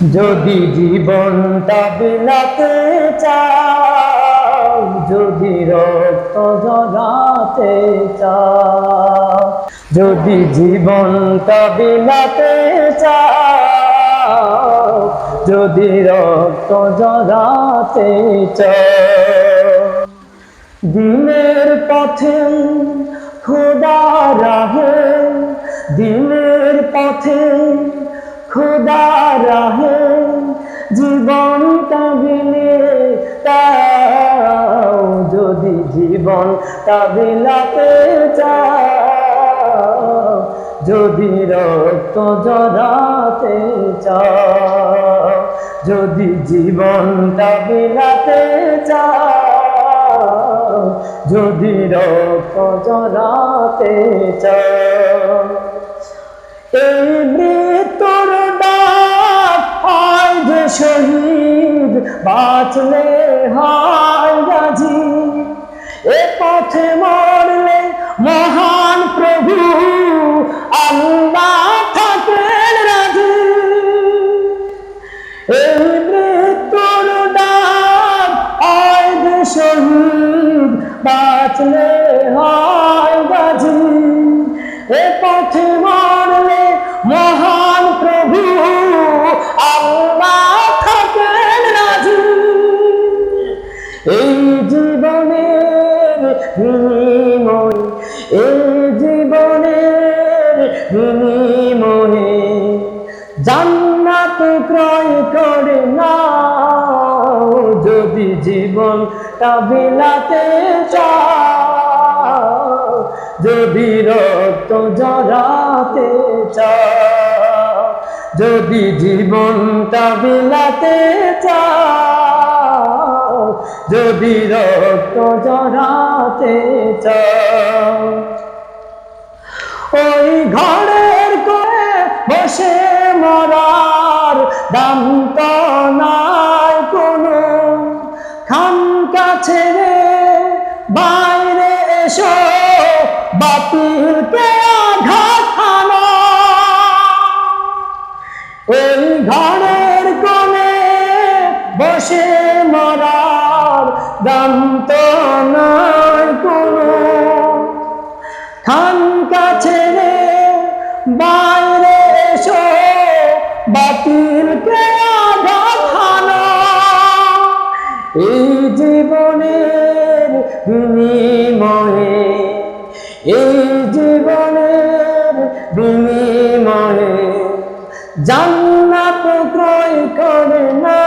যদি জীবনটা বিলাতে চাও, যদি রক্ত জগাতে চাও, যদি জীবনটা বিলাতে চাও, যদি রক্ত জগাতে চাও। দিনের পথে খোদা রাহে রাহে জীবনটা বিলে তাও যদি জীবন বিলাতে চাও, যদি রক্ত জড়াতে চাও, যদি জীবনটা বিলাতে চাও, যদি রক্ত জড়াতে চাও। এই শহীদ বাঁচলে হয় গাজী এ পথে মরলে মহান প্রভু আল্লাহ থাকেন রাজি। এই মৃত্যুর ডাক হয় যে শহীদ বাঁচলে হয় বিনিময় এই জীবনের বিনিময়ে জান্নাত ক্রয় করে না যদি জীবনটা বিলাতে চাও, যদি রক্ত জড়াতে যদি জীবনটা বিলাতে চাও যদি রক্ত জড়াতে চাও, ওই ঘরের করে বসে মরার দাম তো নাই কোনো। খান কাছে রে, বাইরে এসো বাতিলকে দাম তো নাই কোনো খান কাছে রে, বাইরে এসো, বাতিলকে আঘাত হানো। এই জীবনের বিনিময়ে, এই জীবনের বিনিময়ে জান্নাত ক্রয় করে না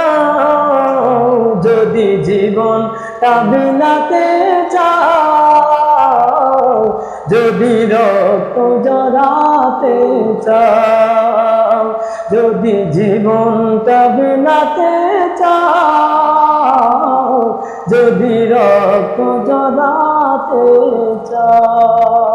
যদি জীবন বিলাতে চাও যদি রক্ত জড়াতে চাও যদি জীবনটা বিলাতে চাও যদি রক্ত জড়াতে চাও।